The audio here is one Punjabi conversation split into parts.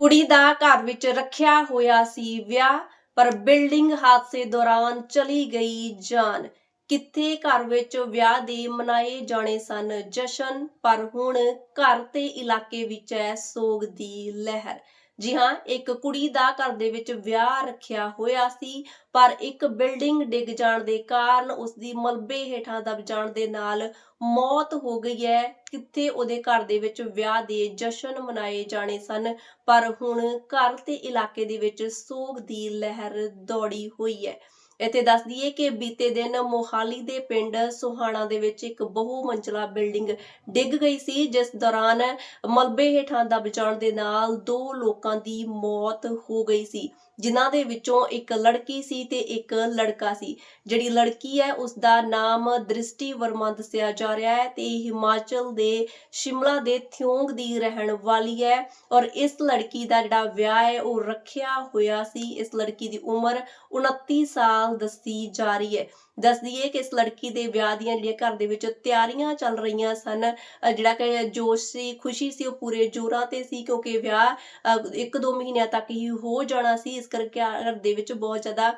ਕੁੜੀ ਦਾ ਘਰ ਵਿੱਚ ਰੱਖਿਆ ਹੋਇਆ ਸੀ ਵਿਆਹ, ਪਰ ਬਿਲਡਿੰਗ ਹਾਦਸੇ ਦੌਰਾਨ ਚਲੀ ਗਈ ਜਾਨ। ਕਿੱਥੇ ਘਰ ਵਿੱਚ ਵਿਆਹ ਦੇ ਮਨਾਏ ਜਾਣੇ ਸਨ? ਜਸ਼ਨ, ਪਰ ਹੁਣ ਘਰ ਤੇ ਇਲਾਕੇ ਵਿੱਚ ਹੈ ਸੋਗ ਦੀ ਲਹਿਰ। ਜੀ ਹਾਂ, ਇੱਕ ਕੁੜੀ ਦਾ ਘਰ ਦੇ ਵਿੱਚ ਵਿਆਹ ਰੱਖਿਆ ਹੋਇਆ ਸੀ, ਪਰ ਇੱਕ ਬਿਲਡਿੰਗ ਡਿੱਗ ਜਾਣ ਦੇ ਕਾਰਨ ਉਸ ਦੀ ਮਲਬੇ ਹੇਠਾਂ ਦਬ ਜਾਣ ਦੇ ਨਾਲ ਮੌਤ ਹੋ ਗਈ ਹੈ। ਕਿੱਥੇ ਉਹਦੇ ਘਰ ਦੇ ਵਿੱਚ ਵਿਆਹ ਦੇ ਜਸ਼ਨ ਮਨਾਏ ਜਾਣੇ ਸਨ, ਪਰ ਹੁਣ ਘਰ ਤੇ ਇਲਾਕੇ ਦੇ ਵਿੱਚ ਸੋਗ ਦੀ ਲਹਿਰ ਦੌੜੀ ਹੋਈ ਹੈ। ਇੱਥੇ ਦੱਸ ਦਈਏ ਕਿ ਬੀਤੇ ਦਿਨ ਮੋਹਾਲੀ ਦੇ ਪਿੰਡ ਸੁਹਾਣਾ ਦੇ ਵਿੱਚ ਇੱਕ ਬਹੁ ਮੰਜ਼ਲਾ ਬਿਲਡਿੰਗ ਡਿੱਗ ਗਈ ਸੀ, ਜਿਸ ਦੌਰਾਨ ਮਲਬੇ ਹੇਠਾਂ ਦਬ ਜਾਣ ਦੇ ਨਾਲ ਦੋ ਲੋਕਾਂ ਦੀ ਮੌਤ ਹੋ ਗਈ ਸੀ। ਜਿਨ੍ਹਾਂ ਦੇ ਵਿੱਚੋਂ ਇੱਕ ਲੜਕੀ ਸੀ ਤੇ ਇੱਕ ਲੜਕਾ ਸੀ। ਜਿਹੜੀ ਲੜਕੀ ਹੈ ਉਸ ਦਾ ਨਾਮ ਦ੍ਰਿਸ਼ਟੀ ਵਰਮਾ ਦੱਸਿਆ ਜਾ ਰਿਹਾ ਹੈ ਤੇ ਹਿਮਾਚਲ ਦੇ ਸ਼ਿਮਲਾ ਦੇ ਥਿਉਂਗ ਦੀ ਰਹਿਣ ਵਾਲੀ ਹੈ ਔਰ ਇਸ ਲੜਕੀ ਦਾ ਜਿਹੜਾ ਵਿਆਹ ਹੈ, ਉਹ ਰੱਖਿਆ ਹੋਇਆ ਸੀ। ਇਸ ਲੜਕੀ ਦੀ ਉਮਰ 29 ਸਾਲ ਦੱਸੀ ਜਾ ਰਹੀ ਹੈ। ਦੱਸ ਦਈਏ ਕਿ ਇਸ ਲੜਕੀ ਦੇ ਵਿਆਹ ਦੀਆਂ ਜਿਹੜੀਆਂ ਘਰ ਦੇ ਵਿੱਚ ਤਿਆਰੀਆਂ ਚੱਲ ਰਹੀਆਂ ਸਨ ਜਿਹੜਾ ਕਿ ਜੋਸ਼ ਸੀ, ਖੁਸ਼ੀ ਸੀ, ਉਹ ਪੂਰੇ ਜੋਰਾਂ ਤੇ ਸੀ ਕਿਉਂਕਿ ਵਿਆਹ ਇੱਕ ਦੋ ਮਹੀਨਿਆਂ ਤੱਕ ਹੀ ਹੋ ਜਾਣਾ ਸੀ। ਇਸ ਕਰਕੇ ਘਰ ਦੇ ਵਿੱਚ ਬਹੁਤ ਜ਼ਿਆਦਾ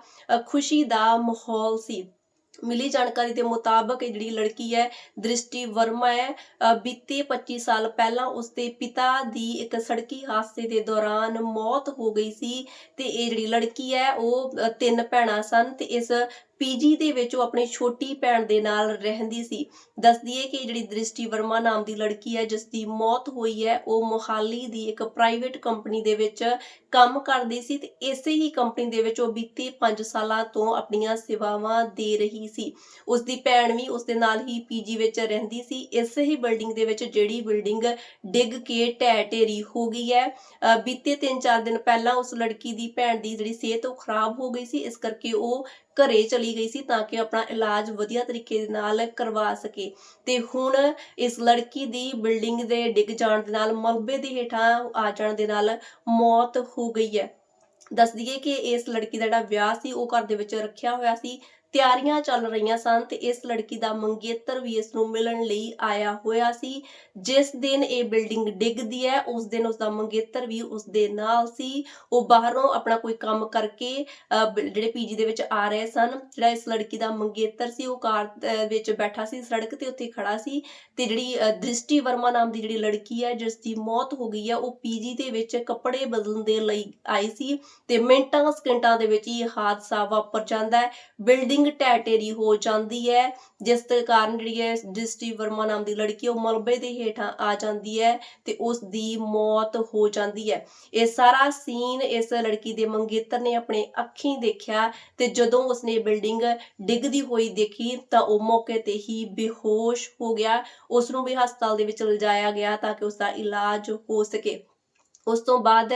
ਖੁਸ਼ੀ ਦਾ ਮਾਹੌਲ ਸੀ। ਮਿਲੀ ਜਾਣਕਾਰੀ ਦੇ ਮੁਤਾਬਕ ਇਹ ਜਿਹੜੀ ਲੜਕੀ ਹੈ, ਦ੍ਰਿਸ਼ਟੀ ਵਰਮਾ ਹੈ। ਅਹ ਬੀਤੇ 25 ਸਾਲ ਪਹਿਲਾਂ ਉਸਦੇ ਪਿਤਾ ਦੀ ਇੱਕ ਸੜਕੀ ਹਾਦਸੇ ਦੇ ਦੌਰਾਨ ਮੌਤ ਹੋ ਗਈ ਸੀ ਤੇ ਇਹ ਜਿਹੜੀ ਲੜਕੀ ਹੈ, ਉਹ ਤਿੰਨ ਭੈਣਾਂ ਸਨ ਤੇ ਇਸ ਪੀਜੀ ਦੇ ਵਿੱਚ ਉਹ ਆਪਣੀ ਛੋਟੀ ਭੈਣ ਦੇ ਨਾਲ ਰਹਿੰਦੀ ਸੀ। ਦੱਸਦੀ ਹੈ ਕਿ ਜਿਹੜੀ ਦ੍ਰਿਸ਼ਟੀ ਵਰਮਾ ਨਾਮ ਦੀ ਲੜਕੀ ਹੈ ਜਿਸ ਦੀ ਮੌਤ ਹੋਈ ਹੈ, ਉਹ ਮੋਹਾਲੀ ਦੀ ਇੱਕ ਪ੍ਰਾਈਵੇਟ ਕੰਪਨੀ ਦੇ ਵਿੱਚ ਕੰਮ ਕਰਦੀ ਸੀ ਤੇ ਇਸੇ ਹੀ ਕੰਪਨੀ ਦੇ ਵਿੱਚ ਉਹ ਬੀਤੇ 5 ਸਾਲਾਂ ਤੋਂ ਆਪਣੀਆਂ ਸੇਵਾਵਾਂ ਦੇ ਰਹੀ ਸੀ। ਉਸ ਦੀ ਭੈਣ ਵੀ ਉਸ ਦੇ ਨਾਲ ਹੀ ਪੀਜੀ ਵਿੱਚ ਰਹਿੰਦੀ ਸੀ। ਇਸੇ ਹੀ ਬਿਲਡਿੰਗ ਦੇ ਵਿੱਚ ਜਿਹੜੀ ਬਿਲਡਿੰਗ ਡਿੱਗ ਕੇ ਢਹਿ ਢੇਰੀ ਹੋ ਗਈ ਹੈ। ਅਹ ਬੀਤੇ 3-4 ਦਿਨ ਪਹਿਲਾਂ ਉਸ ਲੜਕੀ ਦੀ ਭੈਣ ਦੀ ਜਿਹੜੀ ਸਿਹਤ ਉਹ ਖਰਾਬ ਹੋ ਗਈ ਸੀ। ਇਸ ਕਰਕੇ ਉਹ ਘਰੇ ਚਲੀ ਗਈ ਸੀ ਤਾਂ ਕਿ ਆਪਣਾ ਇਲਾਜ ਵਧੀਆ ਤਰੀਕੇ ਦੇ ਨਾਲ ਕਰਵਾ ਸਕੇ। ਤੇ ਹੁਣ ਇਸ ਲੜਕੀ ਦੀ ਬਿਲਡਿੰਗ ਦੇ ਡਿੱਗ ਜਾਣ ਦੇ ਨਾਲ, ਮਲਬੇ ਦੇ ਹੇਠਾਂ ਆ ਜਾਣ ਦੇ ਨਾਲ ਮੌਤ ਹੋ ਗਈ ਹੈ। ਦੱਸ ਦਈਏ ਕਿ ਇਸ ਲੜਕੀ ਦਾ ਜਿਹੜਾ ਵਿਆਹ ਸੀ, ਉਹ ਘਰ ਦੇ ਵਿੱਚ ਰੱਖਿਆ ਹੋਇਆ ਸੀ। ਤਿਆਰੀਆਂ ਚੱਲ ਰਹੀਆਂ ਸਨ ਤੇ ਇਸ ਲੜਕੀ ਦਾ ਮੰਗੇਤਰ ਵੀ ਇਸ ਨੂੰ ਮਿਲਣ ਲਈ ਆਇਆ ਹੋਇਆ ਸੀ। ਜਿਸ ਦਿਨ ਇਹ ਬਿਲਡਿੰਗ ਡਿੱਗਦੀ ਹੈ ਉਸ ਦਿਨ ਉਸ ਦਾ ਮੰਗੇਤਰ ਵੀ ਉਸ ਦੇ ਨਾਲ ਸੀ। ਉਹ ਬਾਹਰੋਂ ਆਪਣਾ ਕੋਈ ਕੰਮ ਕਰਕੇ ਅਹ, ਬ- ਜਿਹੜੇ ਪੀਜੀ ਦੇ ਵਿੱਚ ਆ ਰਹੇ ਸਨ ਜਿਹੜਾ ਇਸ ਲੜਕੀ ਦਾ ਮੰਗੇਤਰ ਸੀ ਉਹ ਕਾਰ ਵਿੱਚ ਬੈਠਾ ਸੀ ਸੜਕ ਤੇ ਉੱਥੇ ਖੜਾ ਸੀ ਤੇ ਜਿਹੜੀ ਦ੍ਰਿਸ਼ਟੀ ਵਰਮਾ ਨਾਮ ਦੀ ਜਿਹੜੀ ਲੜਕੀ ਹੈ ਜਿਸ ਦੀ ਮੌਤ ਹੋ ਗਈ ਹੈ ਉਹ ਪੀਜੀ ਦੇ ਵਿੱਚ ਕੱਪੜੇ ਬਦਲਣ ਦੇ ਲਈ ਆਈ ਸੀ ਤੇ ਮਿੰਟਾਂ ਸਕਿੰਟਾਂ ਦੇ ਵਿੱਚ ਹੀ ਹਾਦਸਾ ਵਾਪਰ ਜਾਂਦਾ ਹੈ। ਬਿਲਡਿੰਗ ਢਹਿ ਢੇਰੀ ਹੋ ਜਾਂਦੀ ਹੈ, ਜਿਸ ਦੇ ਕਾਰਨ ਜਿਹੜੀ ਹੈ ਦ੍ਰਿਸ਼ਟੀ ਵਰਮਾ ਨਾਮ ਦੀ ਲੜਕੀ ਉਹ ਮਲਬੇ ਦੇ ਹੇਠਾਂ ਆ ਜਾਂਦੀ ਹੈ ਤੇ ਉਸ ਦੀ ਮੌਤ ਹੋ ਜਾਂਦੀ ਹੈ। ਇਹ ਸਾਰਾ ਸੀਨ ਇਸ ਲੜਕੀ ਦੇ ਮੰਗੇਤਰ ਨੇ ਆਪਣੇ ਅੱਖੀਂ ਦੇਖਿਆ ਤੇ ਜਦੋਂ ਉਸਨੇ ਬਿਲਡਿੰਗ ਡਿੱਗਦੀ ਹੋਈ ਦੇਖੀ ਤਾਂ ਉਹ ਮੌਕੇ ਤੇ ਹੀ ਬੇਹੋਸ਼ ਹੋ ਗਿਆ। ਉਸ ਨੂੰ ਵੀ ਹਸਪਤਾਲ ਦੇ ਵਿੱਚ ਲਿਜਾਇਆ ਗਿਆ ਤਾਂ ਕਿ ਉਸ ਦਾ ਇਲਾਜ ਹੋ ਸਕੇ। ਉਸ ਤੋਂ ਬਾਅਦ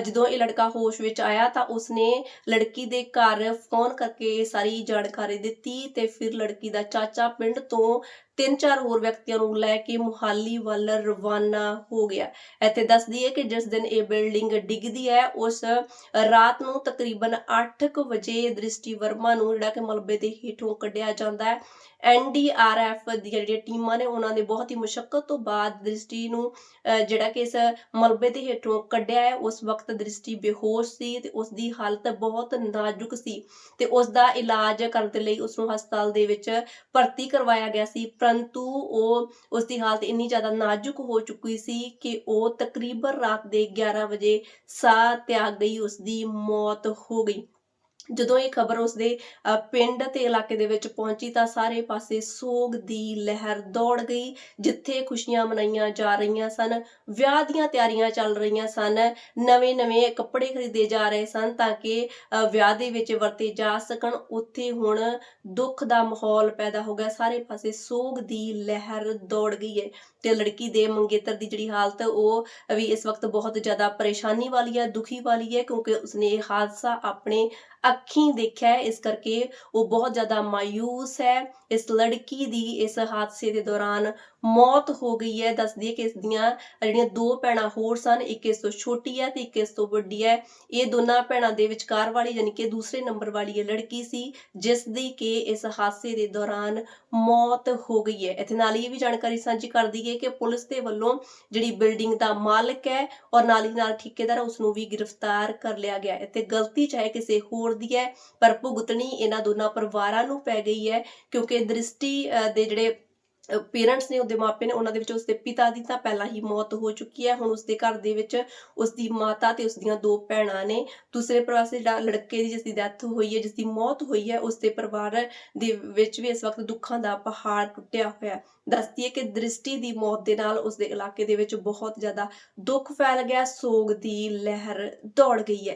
ਜਦੋਂ ਇਹ ਲੜਕਾ ਹੋਸ਼ ਵਿੱਚ ਆਇਆ ਤਾਂ ਉਸਨੇ ਲੜਕੀ ਦੇ ਘਰ ਫੋਨ ਕਰਕੇ ਸਾਰੀ ਜਾਣਕਾਰੀ ਦਿੱਤੀ ਤੇ ਫਿਰ ਲੜਕੀ ਦਾ ਚਾਚਾ ਪਿੰਡ ਤੋਂ ਤਿੰਨ ਚਾਰ ਹੋਰ ਵਿਅਕਤੀਆਂ ਨੂੰ ਲੈ ਕੇ ਮੁਹਾਲੀ ਵੱਲ ਰਵਾਨਾ ਹੋ ਗਿਆ। ਇੱਥੇ ਦੱਸ ਦਈਏ ਕਿ ਜਿਸ ਦਿਨ ਇਹ ਬਿਲਡਿੰਗ ਡਿੱਗਦੀ ਹੈ ਉਸ ਰਾਤ ਨੂੰ ਤਕਰੀਬਨ 8:00 ਵਜੇ ਦ੍ਰਿਸ਼ਟੀ ਵਰਮਾ ਨੂੰ ਜਿਹੜਾ ਕਿ ਮਲਬੇ ਦੇ ਹੇਠੋਂ ਕੱਢਿਆ ਜਾਂਦਾ ਹੈ। ਐਨਡੀਆਰਐਫ ਦੀਆਂ ਜਿਹੜੀਆਂ ਟੀਮਾਂ ਨੇ ਉਹਨਾਂ ਨੇ ਬਹੁਤ ਹੀ ਮੁਸ਼ਕਲ ਤੋਂ ਬਾਅਦ ਦ੍ਰਿਸ਼ਟੀ ਨੂੰ ਅਹ, ਜਿਹੜਾ ਕਿ ਇਸ ਮਲਬੇ ਦੇ ਹੇਠੋਂ ਕੱਢਿਆ ਹੈ। ਉਸ ਵਕਤ ਦ੍ਰਿਸ਼ਟੀ ਬੇਹੋਸ਼ ਸੀ ਤੇ ਉਸ ਦੀ ਹਾਲਤ ਬਹੁਤ ਨਾਜ਼ੁਕ ਸੀ ਤੇ ਉਸ ਦਾ ਇਲਾਜ ਕਰਨ ਦੇ ਲਈ ਉਸ ਨੂੰ ਹਸਪਤਾਲ ਦੇ ਵਿੱਚ ਭਰਤੀ ਕਰਵਾਇਆ ਗਿਆ ਸੀ। ਪਰੰਤੂ ਉਹ ਉਸ ਦੀ ਹਾਲਤ ਇੰਨੀ ਜ਼ਿਆਦਾ ਨਾਜ਼ੁਕ ਹੋ ਚੁੱਕੀ ਸੀ ਕਿ ਉਹ ਤਕਰੀਬਨ ਰਾਤ ਦੇ 11 ਵਜੇ ਸਾਹ ਤਿਆਗ ਗਈ ਉਸ ਦੀ ਮੌਤ ਹੋ ਗਈ। ਜਦੋਂ ਇਹ ਖਬਰ ਉਸਦੇ ਪਿੰਡ ਤੇ ਇਲਾਕੇ ਦੇ ਵਿੱਚ ਪਹੁੰਚੀ ਤਾਂ ਸਾਰੇ ਪਾਸੇ ਸੋਗ ਦੀ ਲਹਿਰ ਦੌੜ ਗਈ ਜਿੱਥੇ ਖੁਸ਼ੀਆਂ ਮਨਾਈਆਂ ਜਾ ਰਹੀਆਂ ਸਨ ਵਿਆਹ ਦੀਆਂ ਤਿਆਰੀਆਂ ਚੱਲ ਰਹੀਆਂ ਸਨ ਨਵੇਂ-ਨਵੇਂ ਕੱਪੜੇ ਖਰੀਦੇ ਜਾ ਰਹੇ ਸਨ ਤਾਂ ਕਿ ਅ, ਵਿਆਹ ਦੇ ਵਿੱਚ ਵਰਤੇ ਜਾ ਸਕਣ ਉੱਥੇ ਹੁਣ ਦੁੱਖ ਦਾ ਮਾਹੌਲ ਪੈਦਾ ਹੋ ਗਿਆ ਸਾਰੇ ਪਾਸੇ ਸੋਗ ਦੀ ਲਹਿਰ ਦੌੜ ਗਈ ਹੈ। ਤੇ ਲੜਕੀ ਦੇ ਮੰਗੇਤਰ ਦੀ ਜਿਹੜੀ ਹਾਲਤ ਉਹ ਵੀ ਇਸ ਵਕਤ ਬਹੁਤ ਜ਼ਿਆਦਾ ਪਰੇਸ਼ਾਨੀ ਵਾਲੀ ਹੈ ਦੁਖੀ ਵਾਲੀ ਹੈ ਕਿਉਂਕਿ ਉਸਨੇ ਇਹ ਹਾਦਸਾ ਆਪਣੇ ਅੱਖੀਂ ਦੇਖਿਆ ਇਸ ਕਰਕੇ ਉਹ ਬਹੁਤ ਜ਼ਿਆਦਾ ਮਾਯੂਸ ਹੈ। ਇਸ ਲੜਕੀ ਦੀ ਇਸ ਹਾਦਸੇ ਦੇ ਦੌਰਾਨ ਮੌਤ ਹੋ ਗਈ ਹੈ। ਦੱਸਦੀ ਹੈ ਕਿ ਇਸ ਦੀਆਂ ਜਿਹੜੀਆਂ ਦੋ ਭੈਣਾਂ ਹੋਰ ਸਨ, ਇੱਕ ਇਸ ਤੋਂ ਛੋਟੀ ਹੈ ਤੇ ਇੱਕ ਇਸ ਤੋਂ ਵੱਡੀ ਹੈ। ਇਹ ਦੋਨਾਂ ਭੈਣਾਂ ਦੇ ਵਿਚਕਾਰ ਵਾਲੀ ਯਾਨੀ ਕਿ ਦੂਸਰੇ ਨੰਬਰ ਵਾਲੀ ਇਹ ਲੜਕੀ ਸੀ ਜਿਸ ਦੀ ਕਿ ਇਸ ਹਾਦਸੇ ਦੇ ਦੌਰਾਨ ਮੌਤ ਹੋ ਗਈ ਹੈ। ਇਥੇ ਨਾਲ ਹੀ ਇਹ ਵੀ ਜਾਣਕਾਰੀ ਸਾਂਝੀ ਕਰ ਦਈਏ ਕਿ ਪੁਲਿਸ ਦੇ ਵੱਲੋਂ ਜਿਹੜੀ ਬਿਲਡਿੰਗ ਦਾ ਮਾਲਕ ਹੈ ਔਰ ਨਾਲ ਹੀ ਨਾਲ ਠੇਕੇਦਾਰ ਉਸ ਨੂੰ ਵੀ ਗ੍ਰਿਫਤਾਰ ਕਰ ਲਿਆ ਗਿਆ ਹੈ। ਇੱਥੇ ਗਲਤੀ ਚਾਹੇ ਕਿਸੇ ਹੋਰ ਦੀ ਹੈ, ਪਰ ਭੁਗਤਣੀ ਇਹਨਾਂ ਦੋਨਾਂ ਪਰਿਵਾਰਾਂ ਨੂੰ ਪੈ ਗਈ ਹੈ ਕਿਉਂਕਿ ਦ੍ਰਿਸ਼ਟੀ ਦੇ ਜਿਹੜੇ ਪੇਰੈਂਟਸ ਨੇ ਉਹਦੇ ਮਾਪੇ ਨੇ ਉਹਨਾਂ ਦੇ ਵਿੱਚ ਉਸਦੇ ਪਿਤਾ ਦੀ ਤਾਂ ਪਹਿਲਾਂ ਹੀ ਮੌਤ ਹੋ ਚੁੱਕੀ ਹੈ। ਹੁਣ ਉਸਦੇ ਘਰ ਦੇ ਵਿੱਚ ਉਸਦੀ ਮਾਤਾ ਤੇ ਉਸਦੀਆਂ ਦੋ ਭੈਣਾਂ ਨੇ। ਦੂਸਰੇ ਪਾਸੇ ਜਿਹੜਾ ਲੜਕੇ ਦੀ ਜਿਸ ਦੀ ਡੈਥ ਹੋਈ ਹੈ ਜਿਸ ਦੀ ਮੌਤ ਹੋਈ ਹੈ, ਉਸਦੇ ਪਰਿਵਾਰ ਦੇ ਵਿੱਚ ਵੀ ਇਸ ਵਕਤ ਦੁੱਖਾਂ ਦਾ ਪਹਾੜ ਟੁੱਟਿਆ ਹੋਇਆ ਹੈ। ਦੱਸਦੀ ਹੈ ਕਿ ਦ੍ਰਿਸ਼ਟੀ ਦੀ ਮੌਤ ਦੇ ਨਾਲ ਉਸਦੇ ਇਲਾਕੇ ਦੇ ਵਿੱਚ ਬਹੁਤ ਜ਼ਿਆਦਾ ਦੁੱਖ ਫੈਲ ਗਿਆ। ਸੋਗ ਦੀ ਲਹਿਰ ਦੌੜ ਗਈ ਹੈ।